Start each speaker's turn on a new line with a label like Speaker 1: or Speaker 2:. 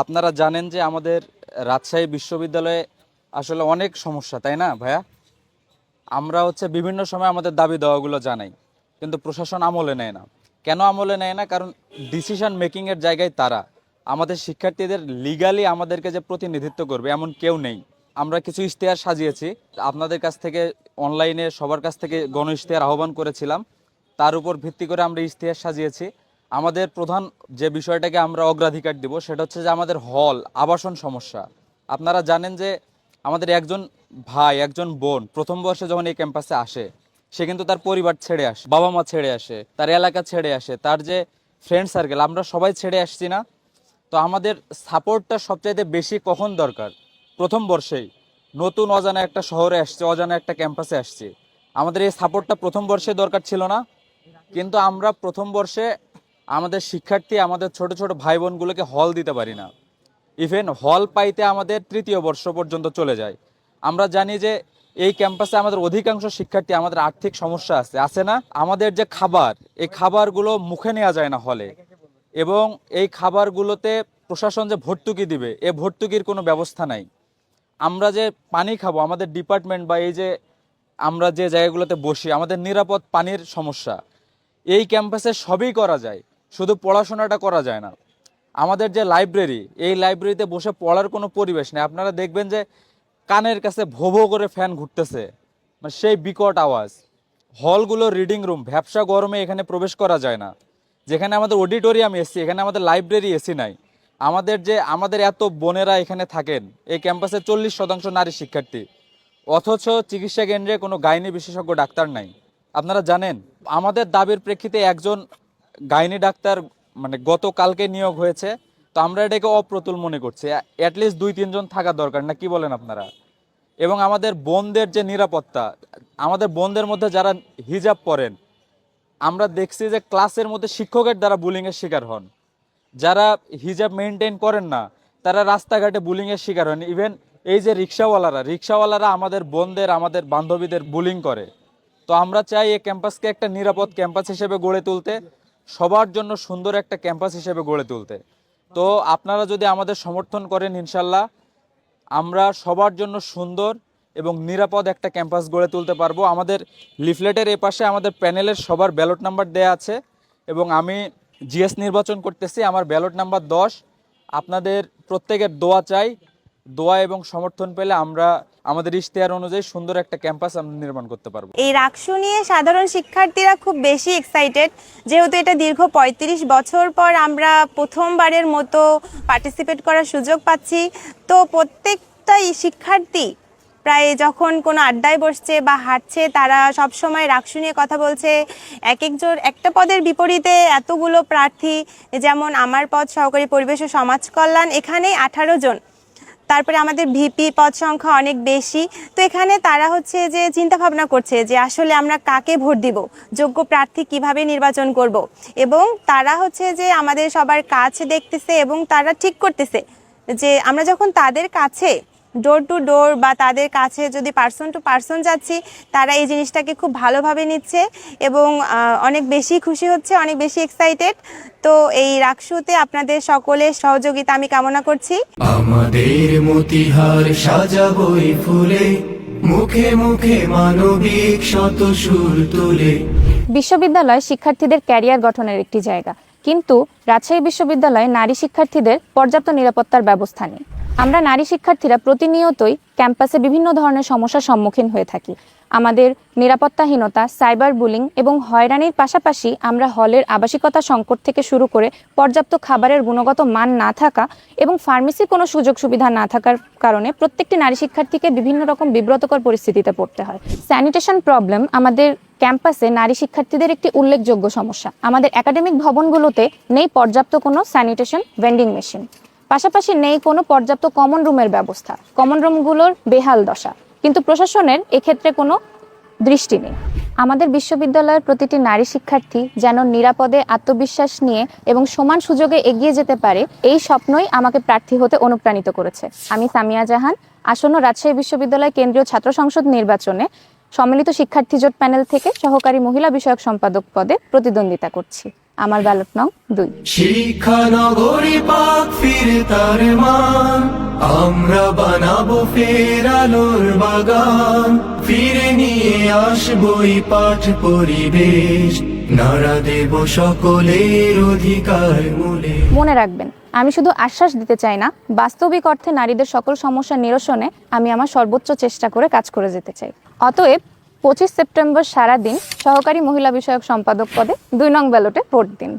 Speaker 1: আপনারা জানেন যে আমাদের রাজশাহী বিশ্ববিদ্যালয়ে আসলে অনেক সমস্যা, তাই না ভাইয়া? আমরা হচ্ছে বিভিন্ন সময় আমাদের দাবি দেওয়াগুলো জানাই, কিন্তু প্রশাসন আমলে নেয় না। কেন আমলে নেয় না? কারণ ডিসিশন মেকিংয়ের জায়গায় তারা। আমাদের শিক্ষার্থীদের লিগালি আমাদেরকে যে প্রতিনিধিত্ব করবে এমন কেউ নেই। আমরা কিছু ইশতেহার সাজিয়েছি। আপনাদের কাছ থেকে অনলাইনে সবার কাছ থেকে গণ ইশতেহার আহ্বান করেছিলাম। তার উপর ভিত্তি করে আমরা ইশতেহার সাজিয়েছি। আমাদের প্রধান যে বিষয়টাকে আমরা অগ্রাধিকার দিব, সেটা হচ্ছে যে আমাদের হল, আবাসন সমস্যা। আপনারা জানেন যে আমাদের একজন ভাই, একজন বোন প্রথম বর্ষে যখন এই ক্যাম্পাসে আসে, সে কিন্তু তার পরিবার ছেড়ে আসে বাবা মা ছেড়ে আসে, তার এলাকা ছেড়ে আসে, তার যে ফ্রেন্ড সার্কেল আমরা সবাই ছেড়ে আসছি না। তো আমাদের সাপোর্টটা সবচাইতে বেশি কখন দরকার? প্রথম বর্ষেই। নতুন অজানা একটা শহরে আসছে, অজানা একটা ক্যাম্পাসে আসছে। আমাদের এই সাপোর্টটা প্রথম বর্ষে দরকার ছিল না, কিন্তু আমরা প্রথম বর্ষে আমাদের শিক্ষার্থী, আমাদের ছোট ছোট ভাই বোনগুলোকে হল দিতে পারি না। ইভেন হল পাইতে আমাদের তৃতীয় বর্ষ পর্যন্ত চলে যায়। আমরা জানি যে এই ক্যাম্পাসে আমাদের অধিকাংশ শিক্ষার্থী আমাদের আর্থিক সমস্যা আছে। আছে না? আমাদের যে খাবার, এই খাবারগুলো মুখে নেওয়া যায় না হলে এবং এই খাবারগুলোতে প্রশাসন যে ভর্তুকি দিবে, এ ভর্তুকির কোনো ব্যবস্থা নাই। আমরা যে পানি খাব, আমাদের ডিপার্টমেন্ট বা এই যে আমরা যে জায়গাগুলোতে বসি, আমাদের নিরাপদ পানির সমস্যা। এই ক্যাম্পাসে সবই করা যায়। শুধু পড়াশোনাটা করা যায় না। আমাদের যে লাইব্রেরি এই লাইব্রেরিতে বসে পড়ার কোনো পরিবেশ নেই। আপনারা দেখবেন যে কানের কাছে ভো ভো করে ফ্যান ঘুরতেছে। মানে সেই বিকট আওয়াজ। হলগুলো রিডিং রুম ভ্যাবসা গরমে এখানে প্রবেশ করা যায় না। যেখানে আমাদের অডিটোরিয়াম এসি এখানে আমাদের লাইব্রেরি এসি নাই। আমাদের যে, আমাদের এত বোনেরা এখানে থাকেন, এই ক্যাম্পাসে চল্লিশ শতাংশ নারী শিক্ষার্থী। অথচ চিকিৎসা কেন্দ্রে কোনো গাইনি বিশেষজ্ঞ ডাক্তার নাই। আপনারা জানেন, আমাদের দাবির প্রেক্ষিতে একজন গাইনি ডাক্তার মানে গতকালকে নিয়োগ হয়েছে, তো আমরা এটাকে অপ্রতুল মনে করছি। অ্যাটলিস্ট দুই, তিনজন থাকা দরকার, না কি বলেন আপনারা? এবং আমাদের বোনদের যে নিরাপত্তা, আমাদের বোনদের মধ্যে যারা হিজাব পরেন, আমরা দেখছি যে ক্লাসের মধ্যে শিক্ষকের দ্বারা বুলিংয়ের শিকার হন। যারা হিজাব মেনটেন করেন না, তারা রাস্তাঘাটে বুলিংয়ের শিকার হন। ইভেন এই যে রিক্সাওয়ালারা রিক্সাওয়ালারা আমাদের বোনদের, আমাদের বান্ধবীদের বুলিং করে। তো আমরা চাই এই ক্যাম্পাসকে একটা নিরাপদ ক্যাম্পাস হিসেবে গড়ে তুলতে সবার জন্য সুন্দর একটা ক্যাম্পাস হিসেবে গড়ে তুলতে। তো আপনারা যদি আমাদের সমর্থন করেন ইনশাল্লাহ, আমরা সবার জন্য সুন্দর এবং নিরাপদ একটা ক্যাম্পাস গড়ে তুলতে পারব। আমাদের লিফলেটের এ পাশে আমাদের প্যানেলের সবার ব্যালট নাম্বার দেয়া আছে এবং আমি জিএস নির্বাচন করতেছি, আমার ব্যালট নাম্বার দশ। আপনাদের প্রত্যেকের দোয়া চাই, দোয়া এবং সমর্থন পেলে আমরা আমাদের ইশতেহার অনুযায়ী সুন্দর একটা ক্যাম্পাস আমরা নির্মাণ করতে পারব।
Speaker 2: এই রাকসু নিয়ে সাধারণ শিক্ষার্থীরা খুব বেশি এক্সাইটেড যেহেতু এটা দীর্ঘ ৩৫ বছর পর আমরা প্রথমবারের মতো পার্টিসিপেট করার সুযোগ পাচ্ছি। তো প্রত্যেকটাই শিক্ষার্থী প্রায় যখন কোনো আড্ডায় বসছে বা হাঁটছে, তারা সব সময় রাকসু নিয়ে কথা বলছে। এক একজন, একটা পদের বিপরীতে এতগুলো প্রার্থী, যেমন আমার পদ সহকারী পরিবেশ ও সমাজ কল্যাণ, এখানে আঠারো জন। তারপরে আমাদের ভিপি পদ সংখ্যা অনেক বেশি। তো এখানে তারা হচ্ছে যে চিন্তা ভাবনা করছে যে আসলে আমরা কাকে ভোট দিব, যোগ্য প্রার্থী কীভাবে নির্বাচন করব এবং তারা হচ্ছে যে আমাদের সবার কাজ দেখতেছে এবং তারা ঠিক করতেছে যে আমরা যখন তাদের কাছে ডোর টু ডোর বা তাদের কাছে যদি পার্সন টু পার্সন যাচ্ছি তারা এই জিনিসটাকে খুব ভালোভাবে নিচ্ছে এবং অনেক বেশি খুশি হচ্ছে অনেক বেশি এক্সাইটেড তো এই রাকসুতে আপনাদের সকলের সহযোগিতা আমি কামনা করছি।
Speaker 3: আমাদের মতিহার সাজাবই ফুলে মুখে মুখে মানবিক শত সুর তুলে।
Speaker 4: বিশ্ববিদ্যালয় শিক্ষার্থীদের ক্যারিয়ার গঠনের একটি জায়গা কিন্তু রাজশাহী বিশ্ববিদ্যালয়ে নারী শিক্ষার্থীদের পর্যাপ্ত নিরাপত্তার ব্যবস্থা নেই। আমরা নারী শিক্ষার্থীরা প্রতিনিয়তই ক্যাম্পাসে বিভিন্ন ধরনের সমস্যার সম্মুখীন হয়ে থাকি। আমাদের নিরাপত্তাহীনতা, সাইবার বুলিং এবং হয়রানির পাশাপাশি আমরা হলের আবাসিকতা সংকট থেকে শুরু করে পর্যাপ্ত খাবারের গুণগত মান না থাকা এবং ফার্মেসির কোনো সুযোগ সুবিধা না থাকার কারণে প্রত্যেকটি নারী শিক্ষার্থীকে বিভিন্ন রকম বিব্রতকর পরিস্থিতিতে পড়তে হয়। স্যানিটেশন প্রবলেম আমাদের ক্যাম্পাসে নারী শিক্ষার্থীদের একটি উল্লেখযোগ্য সমস্যা। আমাদের একাডেমিক ভবনগুলোতে নেই পর্যাপ্ত কোনো স্যানিটেশন, ভেন্ডিং মেশিন। পাশাপাশি নেই কোনো পর্যাপ্ত কমন রুমের ব্যবস্থা। কমন রুমগুলোর বেহাল দশা। কিন্তু প্রশাসনের এক্ষেত্রে কোনো দৃষ্টি নেই। আমাদের বিশ্ববিদ্যালয়ের প্রতিটি নারী শিক্ষার্থী যেন নিরাপদে আত্মবিশ্বাস নিয়ে এবং সমান সুযোগে এগিয়ে যেতে পারে, এই স্বপ্নই আমাকে প্রার্থী হতে অনুপ্রাণিত করেছে। আমি সামিয়া জাহান, আসন্ন রাজশাহী বিশ্ববিদ্যালয় কেন্দ্রীয় ছাত্র সংসদ নির্বাচনে সম্মিলিত শিক্ষার্থী জোট প্যানেল থেকে সহকারী মহিলা বিষয়ক সম্পাদক পদে প্রতিদ্বন্দ্বিতা করছি। আমার ব্যালট নং দুই।
Speaker 3: শিক্ষা নগরী পাক ফিরে তার মান। আমরা বানাবো ফের আলোর বাগান। ফিরে নিয়ে আসবই পাঠ পরিবেশ। নারা দেব সকলের অধিকার মূলে।
Speaker 4: মনে রাখবেন আমি শুধু আশ্বাস দিতে চাই না বাস্তবিক অর্থে নারীদের সকল সমস্যা নিরসনে আমি আমার সর্বোচ্চ চেষ্টা করে কাজ করে যেতে চাই। অতএব পঁচিশ সেপ্টেম্বর সারাদিন সহকারী মহিলা বিষয়ক সম্পাদক পদে দুই নং ব্যালটে ভোট দিন।